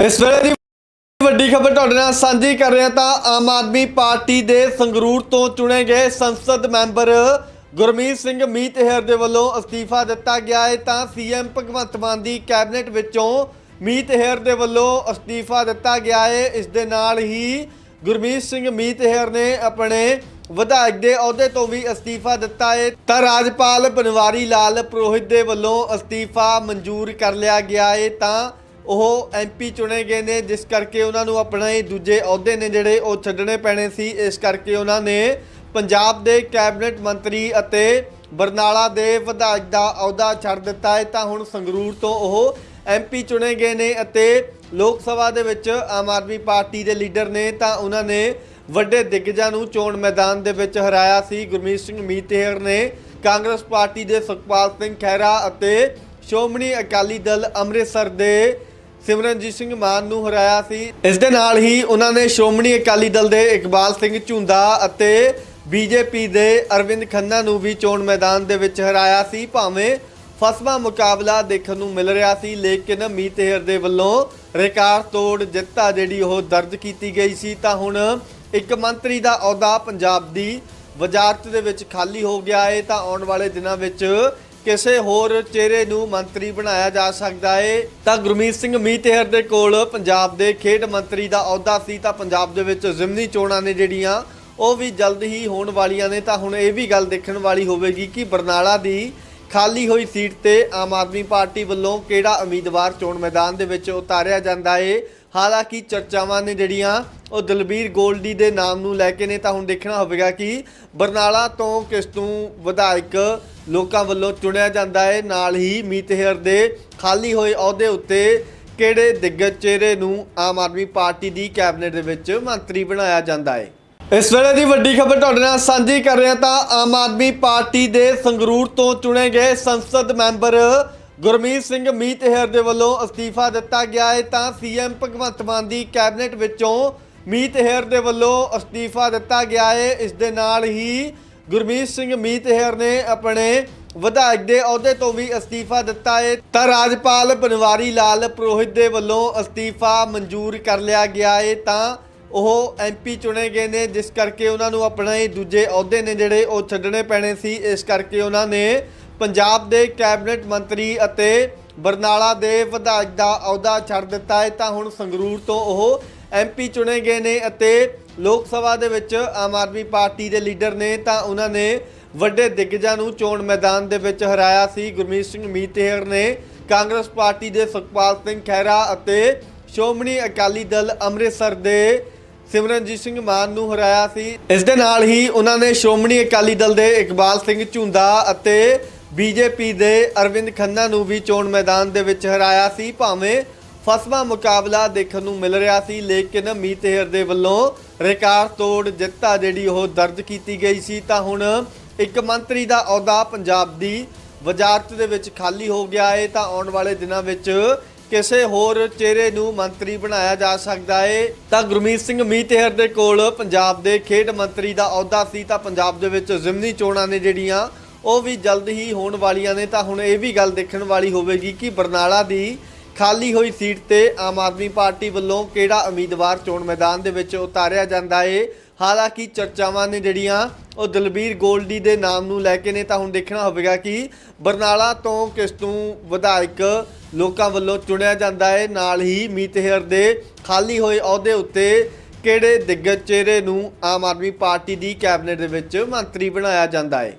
ਇਸ ਵੇਲੇ ਦੀ ਵੱਡੀ ਖਬਰ ਤੁਹਾਡੇ ਨਾਲ ਸਾਂਝੀ ਕਰ ਰਿਹਾ ਤਾਂ ਆਮ ਆਦਮੀ ਪਾਰਟੀ ਦੇ ਸੰਗਰੂਰ ਤੋਂ ਚੁਣੇ ਗਏ ਸੰਸਦ ਮੈਂਬਰ ਗੁਰਮੀਤ ਸਿੰਘ ਮੀਤਹਿਰ ਦੇ ਵੱਲੋਂ ਅਸਤੀਫਾ ਦਿੱਤਾ ਗਿਆ ਹੈ ਤਾਂ ਸੀਐਮ ਭਗਵੰਤ ਮਾਨ ਦੀ ਕੈਬਨਿਟ ਵਿੱਚੋਂ ਮੀਤਹਿਰ ਦੇ ਵੱਲੋਂ ਅਸਤੀਫਾ ਦਿੱਤਾ ਗਿਆ ਹੈ। ਇਸ ਦੇ ਨਾਲ ਹੀ ਗੁਰਮੀਤ ਸਿੰਘ ਮੀਤਹਿਰ ਨੇ ਆਪਣੇ ਵਿਧਾਇਕ ਦੇ ਅਹੁਦੇ ਤੋਂ ਵੀ ਅਸਤੀਫਾ ਦਿੱਤਾ ਹੈ। ਤਾਂ ਰਾਜਪਾਲ ਬਨਵਾਰੀ ਲਾਲ ਪ੍ਰੋਹਿਤ ਦੇ ਵੱਲੋਂ ਅਸਤੀਫਾ ਮਨਜ਼ੂਰ ਕਰ ਲਿਆ ਗਿਆ ਹੈ ਤਾਂ ਉਹ ਐਮਪੀ ਚੁਣੇ ਗਏ ਨੇ, ਜਿਸ ਕਰਕੇ ਉਹਨਾਂ ਨੂੰ ਆਪਣੇ ਦੂਜੇ ਅਹੁਦੇ ਨੇ ਜਿਹੜੇ ਉਹ ਛੱਡਣੇ ਪੈਣੇ ਸੀ। ਇਸ ਕਰਕੇ ਉਹਨਾਂ ਨੇ ਪੰਜਾਬ ਦੇ ਕੈਬਨਿਟ ਮੰਤਰੀ ਅਤੇ ਬਰਨਾਲਾ ਦੇ ਵਿਧਾਇਕ ਦਾ ਅਹੁਦਾ ਛੱਡ ਦਿੱਤਾ ਹੈ। ਤਾਂ ਹੁਣ ਸੰਗਰੂਰ ਤੋਂ ਉਹ ਐਮਪੀ ਚੁਣੇ ਗਏ ਨੇ ਅਤੇ ਲੋਕ ਸਭਾ ਦੇ ਵਿੱਚ ਆਮ ਆਦਮੀ ਪਾਰਟੀ ਦੇ ਲੀਡਰ ਨੇ, ਤਾਂ ਉਹਨਾਂ ਨੇ ਵੱਡੇ ਦਿੱਗਜਾਂ ਨੂੰ ਚੋਣ ਮੈਦਾਨ ਦੇ ਵਿੱਚ ਹਰਾਇਆ ਸੀ। ਗੁਰਮੀਤ ਸਿੰਘ ਮੀਤੇਹਰ ਨੇ ਕਾਂਗਰਸ ਪਾਰਟੀ ਦੇ ਸੁਖਪਾਲ ਸਿੰਘ ਖਹਿਰਾ ਅਤੇ ਸ਼੍ਰੋਮਣੀ ਅਕਾਲੀ ਦਲ ਅੰਮ੍ਰਿਤਸਰ ਦੇ ਸਿਮਰਨਜੀਤ ਸਿੰਘ ਮਾਨ ਨੂੰ ਹਰਾਇਆ ਸੀ। ਇਸ ਦੇ ਨਾਲ ਹੀ ਉਹਨਾਂ ਨੇ ਸ਼੍ਰੋਮਣੀ ਅਕਾਲੀ ਦਲ ਦੇ ਇਕਬਾਲ ਸਿੰਘ ਝੁੰਦਾ ਅਤੇ ਬੀਜੇਪੀ ਦੇ ਅਰਵਿੰਦ ਖੰਨਾ ਨੂੰ ਵੀ ਚੋਣ ਮੈਦਾਨ ਦੇ ਵਿੱਚ ਹਰਾਇਆ ਸੀ। ਭਾਵੇਂ ਫਸਵਾ ਮੁਕਾਬਲਾ ਦੇਖਣ ਨੂੰ ਮਿਲ ਰਿਹਾ ਸੀ, ਲੇਕਿਨ ਮੀਤ ਮੀਤਹਿਰ ਦੇ ਵੱਲੋਂ ਰਿਕਾਰਡ ਤੋੜ ਜਿੱਤ ਆ ਜਿਹੜੀ ਉਹ ਦਰਜ ਕੀਤੀ ਗਈ ਸੀ, ਤਾਂ ਹੁਣ ਇੱਕ ਮੰਤਰੀ ਦਾ ਅਹੁਦਾ ਪੰਜਾਬ ਦੀ ਵਜ਼ਾਰਤ ਦੇ ਵਿੱਚ ਖਾਲੀ ਹੋ ਗਿਆ ਹੈ ਤਾਂ ਆਉਣ ਵਾਲੇ ਦਿਨਾਂ ਵਿੱਚ ਕਿਸੇ ਹੋਰ ਚਿਹਰੇ ਨੂੰ ਮੰਤਰੀ ਬਣਾਇਆ ਜਾ ਸਕਦਾ ਹੈ ਤਾਂ ਗੁਰਮੀਤ ਸਿੰਘ ਮੀਤਹਿਰ ਦੇ ਕੋਲ ਪੰਜਾਬ ਦੇ ਖੇਡ ਮੰਤਰੀ ਦਾ ਅਹੁਦਾ ਸੀ, ਤਾਂ ਪੰਜਾਬ ਦੇ ਵਿੱਚ ਜ਼ਿਮਨੀ ਚੋਣਾਂ ਨੇ ਜਿਹੜੀਆਂ, ਉਹ ਵੀ ਜਲਦ ਹੀ ਹੋਣ ਵਾਲੀਆਂ ਨੇ। ਤਾਂ ਹੁਣ ਇਹ ਵੀ ਗੱਲ ਦੇਖਣ ਵਾਲੀ ਹੋਵੇਗੀ ਕਿ ਬਰਨਾਲਾ ਦੀ ਖਾਲੀ ਹੋਈ ਸੀਟ ਤੇ ਆਮ ਆਦਮੀ ਪਾਰਟੀ ਵੱਲੋਂ ਕਿਹੜਾ ਉਮੀਦਵਾਰ ਚੋਣ ਮੈਦਾਨ ਦੇ ਵਿੱਚ ਉਤਾਰਿਆ ਜਾਂਦਾ ਏ। ਹਾਲਾਂਕਿ ਚਰਚਾਵਾਂ ਨੇ ਜਿਹੜੀਆਂ, ਉਹ ਦਲਬੀਰ ਗੋਲਡੀ ਦੇ ਨਾਮ ਨੂੰ ਲੈ ਕੇ ਨੇ। ਤਾਂ ਹੁਣ ਦੇਖਣਾ ਹੋਵੇਗਾ ਕਿ ਬਰਨਾਲਾ ਤੋਂ ਕਿਸ ਤੋਂ ਵਿਧਾਇਕ ਲੋਕਾਂ ਵੱਲੋਂ ਚੁਣਿਆ ਜਾਂਦਾ ਹੈ ਨਾਲ ਹੀ ਮੀਤਹਿਰ ਦੇ ਖਾਲੀ ਹੋਏ ਅਹੁਦੇ ਉੱਤੇ ਕਿਹੜੇ ਦਿੱਗਜ ਚਿਹਰੇ ਨੂੰ ਆਮ ਆਦਮੀ ਪਾਰਟੀ ਦੀ ਕੈਬਨਿਟ ਦੇ ਵਿੱਚ ਮੰਤਰੀ ਬਣਾਇਆ ਜਾਂਦਾ ਹੈ ਇਸ ਵੇਲੇ ਦੀ ਵੱਡੀ ਖਬਰ ਤੁਹਾਡੇ ਨਾਲ ਸਾਂਝੀ ਕਰ ਰਿਹਾ ਤਾਂ ਆਮ ਆਦਮੀ ਪਾਰਟੀ ਦੇ ਸੰਗਰੂਰ ਤੋਂ ਚੁਣੇ ਗਏ ਸੰਸਦ ਮੈਂਬਰ ਗੁਰਮੀਤ ਸਿੰਘ ਮੀਤਹਿਰ ਦੇ ਵੱਲੋਂ ਅਸਤੀਫਾ ਦਿੱਤਾ ਗਿਆ ਹੈ ਤਾਂ ਸੀਐਮ ਭਗਵੰਤ ਮਾਨ ਦੀ ਕੈਬਨਿਟ ਵਿੱਚੋਂ ਮੀਤਹਿਰ ਦੇ ਵੱਲੋਂ ਅਸਤੀਫਾ ਦਿੱਤਾ ਗਿਆ ਹੈ ਇਸ ਦੇ ਨਾਲ ਹੀ ਗੁਰਮੀਤ ਸਿੰਘ ਮੀਤਹਿਰ ਨੇ ਆਪਣੇ ਵਿਧਾਇਕ ਦੇ ਅਹੁਦੇ ਤੋਂ ਵੀ ਅਸਤੀਫਾ ਦਿੱਤਾ ਹੈ ਤਾਂ ਰਾਜਪਾਲ ਬਨਵਾਰੀ ਲਾਲ ਪ੍ਰੋਹਿਤ ਦੇ ਵੱਲੋਂ ਅਸਤੀਫਾ ਮਨਜ਼ੂਰ ਕਰ ਲਿਆ ਗਿਆ ਹੈ ਤਾਂ ਉਹ ਐਮਪੀ ਚੁਣੇ ਗਏ ਨੇ, ਜਿਸ ਕਰਕੇ ਉਹਨਾਂ ਨੂੰ ਆਪਣੇ ਦੂਜੇ ਅਹੁਦੇ ਨੇ ਜਿਹੜੇ ਉਹ ਛੱਡਣੇ ਪੈਣੇ ਸੀ। ਇਸ ਕਰਕੇ ਉਹਨਾਂ ਨੇ ਪੰਜਾਬ ਦੇ ਕੈਬਨਿਟ ਮੰਤਰੀ ਅਤੇ ਬਰਨਾਲਾ ਦੇ ਵਿਧਾਇਕ ਦਾ ਅਹੁਦਾ ਛੱਡ ਦਿੱਤਾ ਹੈ ਤਾਂ ਹੁਣ ਸੰਗਰੂਰ ਤੋਂ ਉਹ ਐਮਪੀ ਚੁਣੇ ਗਏ ਨੇ ਅਤੇ ਲੋਕ ਸਭਾ ਦੇ ਵਿੱਚ ਆਮ ਆਦਮੀ ਪਾਰਟੀ ਦੇ ਲੀਡਰ ਨੇ ਤਾਂ ਉਹਨਾਂ ਨੇ ਵੱਡੇ ਦਿੱਗਜਾਂ ਨੂੰ ਚੋਣ ਮੈਦਾਨ ਦੇ ਵਿੱਚ ਹਰਾਇਆ ਸੀ। ਗੁਰਮੀਤ ਸਿੰਘ ਮੀਤੇਹਰ ਨੇ ਕਾਂਗਰਸ ਪਾਰਟੀ ਦੇ ਸੁਖਪਾਲ ਸਿੰਘ ਖਹਿਰਾ ਅਤੇ ਸ਼੍ਰੋਮਣੀ ਅਕਾਲੀ ਦਲ ਅੰਮ੍ਰਿਤਸਰ ਦੇ ਸਿਮਰਨਜੀਤ ਸਿੰਘ ਮਾਨ ਨੂੰ ਹਰਾਇਆ ਸੀ। ਇਸ ਦੇ ਨਾਲ ਹੀ ਉਹਨਾਂ ਨੇ ਸ਼੍ਰੋਮਣੀ ਅਕਾਲੀ ਦਲ ਦੇ ਇਕਬਾਲ ਸਿੰਘ ਝੁੰਦਾ ਅਤੇ ਬੀਜੇਪੀ ਦੇ ਅਰਵਿੰਦ ਖੰਨਾ ਨੂੰ ਵੀ ਚੋਣ ਮੈਦਾਨ ਦੇ ਵਿੱਚ ਹਰਾਇਆ ਸੀ। ਭਾਵੇਂ ਫਸਵਾ ਮੁਕਾਬਲਾ ਦੇਖਣ ਨੂੰ ਮਿਲ ਰਿਹਾ ਸੀ, ਲੇਕਿਨ ਮੀਤਹਿਰ ਦੇ ਵੱਲੋਂ ਰਿਕਾਰਡ ਤੋੜ ਜਿੱਤ ਆ ਜਿਹੜੀ ਉਹ ਦਰਜ ਕੀਤੀ ਗਈ ਸੀ, ਤਾਂ ਹੁਣ ਇੱਕ ਮੰਤਰੀ ਦਾ ਅਹੁਦਾ ਪੰਜਾਬ ਦੀ ਵਜ਼ਾਰਤ ਦੇ ਵਿੱਚ ਖਾਲੀ ਹੋ ਗਿਆ ਹੈ ਤਾਂ ਆਉਣ ਵਾਲੇ ਦਿਨਾਂ ਵਿੱਚ ਕਿਸੇ ਹੋਰ ਚਿਹਰੇ ਨੂੰ ਮੰਤਰੀ ਬਣਾਇਆ ਜਾ ਸਕਦਾ ਹੈ ਤਾਂ ਗੁਰਮੀਤ ਸਿੰਘ ਮੀਤਹਿਰ ਦੇ ਕੋਲ ਪੰਜਾਬ ਦੇ ਖੇਡ ਮੰਤਰੀ ਦਾ ਅਹੁਦਾ ਸੀ, ਤਾਂ ਪੰਜਾਬ ਦੇ ਵਿੱਚ ਜ਼ਿਮਨੀ ਚੋਣਾਂ ਨੇ ਜਿਹੜੀਆਂ, ਉਹ ਵੀ ਜਲਦ ਹੀ ਹੋਣ ਵਾਲੀਆਂ ਨੇ, ਤਾਂ ਹੁਣ ਇਹ ਵੀ ਗੱਲ ਦੇਖਣ ਵਾਲੀ ਹੋਵੇਗੀ ਕਿ ਬਰਨਾਲਾ ਦੀ ਖਾਲੀ ਹੋਈ ਸੀਟ ਤੇ ਆਮ ਆਦਮੀ ਪਾਰਟੀ ਵੱਲੋਂ ਕਿਹੜਾ ਉਮੀਦਵਾਰ ਚੋਣ ਮੈਦਾਨ ਦੇ ਵਿੱਚ ਉਤਾਰਿਆ ਜਾਂਦਾ ਏ? ਹਾਲਾਂਕਿ ਚਰਚਾਵਾਂ ਨੇ ਜਿਹੜੀਆਂ, ਉਹ ਦਲਬੀਰ ਗੋਲਡੀ ਦੇ ਨਾਮ ਨੂੰ ਲੈ ਕੇ ਨੇ, ਤਾਂ ਹੁਣ ਦੇਖਣਾ ਹੋਵੇਗਾ ਕਿ ਬਰਨਾਲਾ ਤੋਂ ਕਿਸ ਤੋਂ ਵਿਧਾਇਕ ਲੋਕਾਂ ਵੱਲੋਂ ਚੁਣਿਆ ਜਾਂਦਾ ਹੈ ਨਾਲ ਹੀ ਮੀਤਹਿਰ ਦੇ ਖਾਲੀ ਹੋਏ ਅਹੁਦੇ ਉੱਤੇ ਕਿਹੜੇ ਦਿੱਗਜ ਚਿਹਰੇ ਨੂੰ ਆਮ ਆਦਮੀ ਪਾਰਟੀ ਦੀ ਕੈਬਨਿਟ ਦੇ ਵਿੱਚ ਮੰਤਰੀ ਬਣਾਇਆ ਜਾਂਦਾ ਹੈ